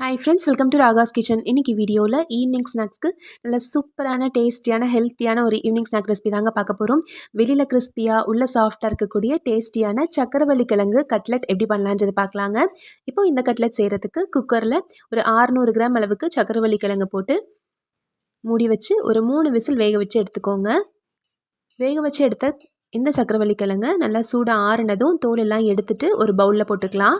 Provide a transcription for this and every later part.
Hi friends welcome to Raga's kitchen இன்றைக்கி வீடியோவில் evening ஸ்நாக்ஸ்க்கு நல்ல சூப்பரான டேஸ்டியான ஹெல்த்தியான ஒரு ஈவினிங் ஸ்நாக் ரெசிபி தாங்க பார்க்க போகிறோம் வெளியில் கிறிஸ்பியாக உள்ள சாஃப்டாக இருக்கக்கூடிய டேஸ்டியான சக்கரவள்ளி கிழங்கு கட்லெட் எப்படி பண்ணலான்றது பார்க்கலாங்க. இப்போ இந்த கட்லெட் செய்கிறதுக்கு குக்கரில் ஒரு ஆறுநூறு கிராம் அளவுக்கு சக்கரவள்ளி கிழங்கு போட்டு மூடி வச்சு ஒரு மூணு விசில் வேக வச்சு எடுத்துக்கோங்க. வேக வச்சு எடுத்த இந்த சக்கரவள்ளி கிழங்கு நல்லா சூடாக ஆறுனதும் தோல் எல்லாம் எடுத்துகிட்டு ஒரு பவுலில் போட்டுக்கலாம்.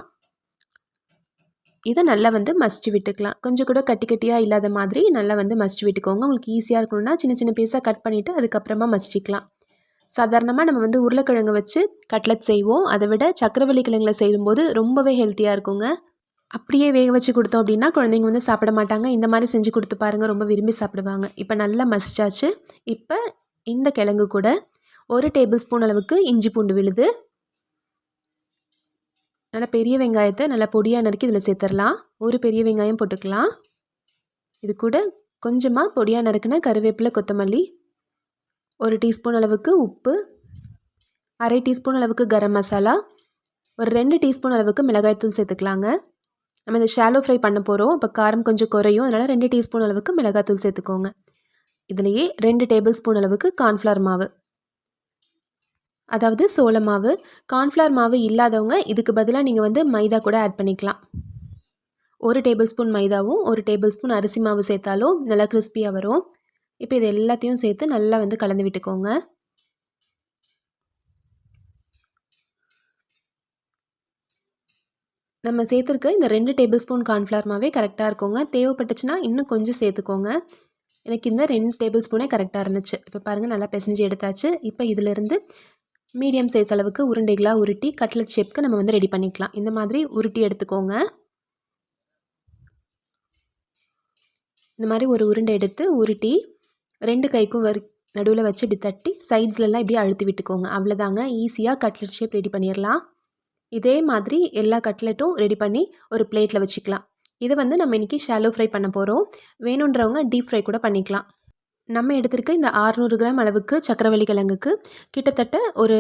இதை நல்லா வந்து மசிச்சு விட்டுக்கலாம். கொஞ்சம் கூட கட்டி கட்டியாக இல்லாத மாதிரி நல்லா வந்து மசிச்சு விட்டுக்கோங்க. உங்களுக்கு ஈஸியாக இருக்கணும்னா சின்ன சின்ன பீஸாக கட் பண்ணிவிட்டு அதுக்கப்புறமா மசிச்சிக்கலாம். சாதாரணமாக நம்ம வந்து உருளைக்கிழங்கு வச்சு கட்லட் செய்வோம். அதை விட சக்கரவள்ளி கிழங்குல செய்யும்போது ரொம்பவே ஹெல்த்தியாக இருக்குங்க. அப்படியே வேக வச்சு கொடுத்தோம் அப்படின்னா குழந்தைங்க வந்து சாப்பிட மாட்டாங்க. இந்த மாதிரி செஞ்சு கொடுத்து பாருங்கள் ரொம்ப விரும்பி சாப்பிடுவாங்க. இப்போ நல்லா மசிச்சாச்சு. இப்போ இந்த கிழங்கு கூட ஒரு டேபிள் ஸ்பூன் அளவுக்கு இஞ்சி பூண்டு விழுது. நல்லா பெரிய வெங்காயத்தை நல்லா பொடியாக நறுக்கி இதில் சேர்த்துடலாம். ஒரு பெரிய வெங்காயம் போட்டுக்கலாம். இது கூட கொஞ்சமாக பொடியாக நறுக்கின கருவேப்பிலை கொத்தமல்லி ஒரு டீஸ்பூன் அளவுக்கு உப்பு அரை டீஸ்பூன் அளவுக்கு கரம் மசாலா ஒரு ரெண்டு டீஸ்பூன் அளவுக்கு மிளகாய்த்தூள் சேர்த்துக்கலாங்க. நம்ம இந்த ஷாலோ ஃப்ரை பண்ண போகிறோம் அப்போ காரம் கொஞ்சம் குறையும். அதனால் ரெண்டு டீஸ்பூன் அளவுக்கு மிளகாய்த்தூள் சேர்த்துக்கோங்க. இதுலேயே ரெண்டு டேபிள் ஸ்பூன் அளவுக்கு கார்ன்ஃப்ளவர் மாவு. அதாவது சோள மாவு கார்ன்ஃப்ளவர் மாவு இல்லாதவங்க இதுக்கு பதிலாக நீங்கள் வந்து மைதா கூட ஆட் பண்ணிக்கலாம். ஒரு டேபிள் ஸ்பூன் மைதாவும் ஒரு டேபிள் ஸ்பூன் அரிசி மாவு சேர்த்தாலும் நல்லா கிறிஸ்பியாக வரும். இப்போ இது எல்லாத்தையும் சேர்த்து நல்லா வந்து கலந்து விட்டுக்கோங்க. நம்ம சேர்த்துருக்க இந்த ரெண்டு டேபிள் ஸ்பூன் கார்ன்ஃப்ளவர் மாவே கரெக்டாக இருக்குங்க. தேவைப்பட்டுச்சுன்னா இன்னும் கொஞ்சம் சேர்த்துக்கோங்க. எனக்கு இந்த ரெண்டு டேபிள் ஸ்பூனே கரெக்டாக இருந்துச்சு. இப்போ பாருங்கள் நல்லா பிசைஞ்சு எடுத்தாச்சு. இப்போ இதிலிருந்து மீடியம் சைஸ் அளவுக்கு உருண்டைகளாக உருட்டி கட்லட் ஷேப்க்கு நம்ம வந்து ரெடி பண்ணிக்கலாம். இந்த மாதிரி உருட்டி எடுத்துக்கோங்க. இந்த மாதிரி ஒரு உருண்டை எடுத்து உருட்டி ரெண்டு கைக்கும் வரி நடுவில் வச்சு இப்படி தட்டி சைட்ஸ்லலாம் இப்படி அழுத்தி விட்டுக்கோங்க. அவ்வளோதாங்க. ஈஸியாக கட்லெட் ஷேப் ரெடி பண்ணிடலாம். இதே மாதிரி எல்லா கட்லெட்டும் ரெடி பண்ணி ஒரு பிளேட்டில் வச்சுக்கலாம். இதை வந்து நம்ம இன்றைக்கி ஷாலோ ஃப்ரை பண்ண போகிறோம் வேணுன்றவங்க டீப் ஃப்ரை கூட பண்ணிக்கலாம். நம்ம எடுத்திருக்க இந்த ஆறுநூறு கிராம் அளவுக்கு சக்கரவள்ளி கிழங்குக்கு கிட்டத்தட்ட ஒரு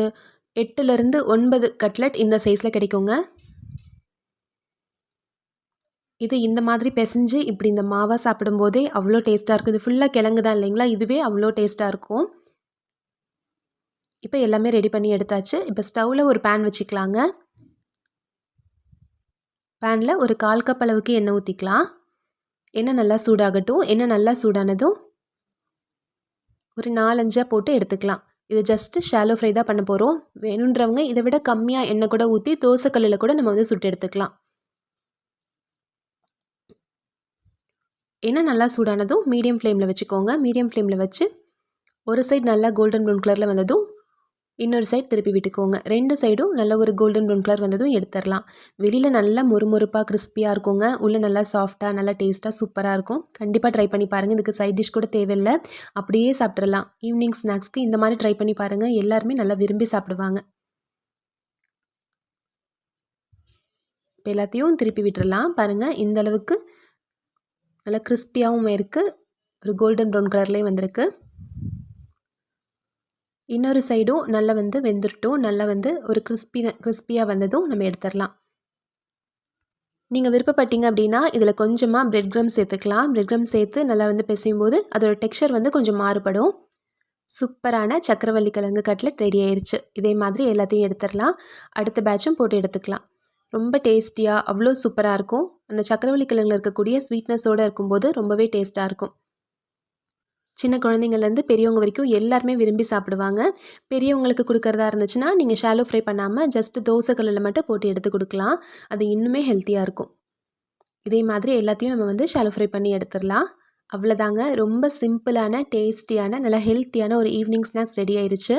எட்டுலேருந்து ஒன்பது கட்லெட் இந்த சைஸில் கிடைக்குங்க. இது இந்த மாதிரி பிசைஞ்சு இப்படி இந்த மாவாக சாப்பிடும்போதே அவ்வளோ டேஸ்ட்டாக இருக்கும். இது ஃபுல்லாக கிழங்கு தான் இல்லைங்களா? இதுவே அவ்வளோ டேஸ்ட்டாக இருக்கும். இப்போ எல்லாமே ரெடி பண்ணி எடுத்தாச்சு. இப்போ ஸ்டவ்வில் ஒரு பேன் வச்சுக்கலாங்க. பேனில் ஒரு கால் கப் அளவுக்கு எண்ணெய் ஊற்றிக்கலாம் எண்ணெய் நல்லா சூடாகட்டும். எண்ணெய் நல்லா சூடானதும் ஒரு நாலஞ்சாக போட்டு எடுத்துக்கலாம். இது ஜஸ்ட்டு ஷாலோ ஃப்ரை தான் பண்ண போகிறோம் வேணுன்றவங்க இதை விட கம்மியாக எண்ணெய் கூட ஊற்றி தோசைக்கல்லில் கூட நம்ம வந்து சுட்டு எடுத்துக்கலாம். எண்ணெய் நல்லா சூடானதும் மீடியம் ஃப்ளேமில் வச்சுக்கோங்க. மீடியம் ஃப்ளேமில் வச்சு ஒரு சைட் நல்லா கோல்டன் ப்ரௌன் கலரில் வந்ததும் இன்னொரு சைட் திருப்பி விட்டுக்கோங்க. ரெண்டு சைடும் நல்ல ஒரு கோல்டன் ப்ரௌன் கலர் வந்ததும் எடுத்துடலாம். வெளியில் நல்லா மொறுமொறுப்பாக கிறிஸ்பியாக இருக்குங்க. உள்ளே நல்லா சாஃப்டாக நல்லா டேஸ்ட்டாக சூப்பராக இருக்கும். கண்டிப்பாக ட்ரை பண்ணி பாருங்கள் இதுக்கு சைட் டிஷ் கூட தேவையில்லை. அப்படியே சாப்பிட்றலாம் ஈவினிங் ஸ்நாக்ஸ்க்கு இந்த மாதிரி ட்ரை பண்ணி பாருங்கள் எல்லாருமே நல்லா விரும்பி சாப்பிடுவாங்க. இப்போ எல்லாத்தையும் திருப்பி விட்டுறலாம் பாருங்கள் இந்த அளவுக்கு நல்லா கிறிஸ்பியாகவும் இருக்குது ஒரு கோல்டன் ப்ரௌன் கலர்லேயும் வந்திருக்கு. இன்னொரு சைடும் நல்லா வந்து வெந்துருட்டும். நல்லா வந்து ஒரு கிறிஸ்பி கிறிஸ்பியாக வந்ததும் நம்ம எடுத்துடலாம் நீங்கள் விருப்பப்பட்டீங்க அப்படின்னா இதில் கொஞ்சமாக பிரெட் க்ரம் சேர்த்துக்கலாம். பிரெட் க்ரம் சேர்த்து நல்லா வந்து பிசையும் போது அதோட டெக்ஸ்சர் வந்து கொஞ்சம் மாறுபடும். சூப்பரான சக்கரவள்ளி கிழங்கு கட்லெட் ரெடி ஆயிடுச்சு இதே மாதிரி எல்லாத்தையும் எடுத்துடலாம் அடுத்த பேட்சும் போட்டு எடுத்துக்கலாம். ரொம்ப டேஸ்டியாக அவ்வளோ சூப்பராக இருக்கும். அந்த சக்கரவள்ளி கிழங்குல இருக்கக்கூடிய ஸ்வீட்னஸோடு இருக்கும்போது ரொம்பவே டேஸ்ட்டாக இருக்கும். சின்ன குழந்தைங்கள்லேருந்து பெரியவங்க வரைக்கும் எல்லாருமே விரும்பி சாப்பிடுவாங்க. பெரியவங்களுக்கு கொடுக்குறதா இருந்துச்சுன்னா நீங்கள் ஷாலோ ஃப்ரை பண்ணாமல் ஜஸ்ட்டு தோசை கல்லில் மட்டும் போட்டு எடுத்து கொடுக்கலாம். அது இன்னுமே ஹெல்த்தியாக இருக்கும். இதே மாதிரி எல்லாத்தையும் நம்ம வந்து ஷாலோ ஃப்ரை பண்ணி எடுத்துடலாம். அவ்வளோதாங்க ரொம்ப சிம்பிளான டேஸ்டியான நல்லா ஹெல்த்தியான ஒரு ஈவினிங் ஸ்நாக்ஸ் ரெடி ஆயிடுச்சு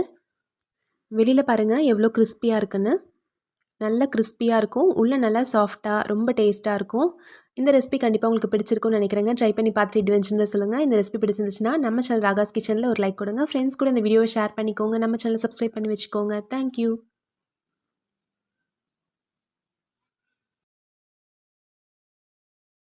வெளியில் பாருங்கள் எவ்வளோ கிறிஸ்பியாக இருக்குன்னு. நல்ல கிறிஸ்பியாக இருக்கும். உள்ளே நல்லா சாஃப்டாக ரொம்ப டேஸ்ட்டாக இருக்கும். இந்த ரெசிபி கண்டிப்பாக உங்களுக்கு பிடிச்சிருக்கும்னு நினைக்கிறேங்க. ட்ரை பண்ணி பார்த்துட்டு இடுவென்ச்சுன்னு சொல்லுங்கள் இந்த ரெசிபி பிடிச்சிருந்துச்சுன்னா நம்ம சேனல் ராகாஸ் கிச்சனில் ஒரு லைக் கொடுங்க. ஃப்ரெண்ட்ஸ் கூட இந்த வீடியோவை ஷேர் பண்ணிக்கோங்க. நம்ம சேனல் சப்ஸ்கிரைப் பண்ணி வச்சுக்கோங்க. தேங்க்யூ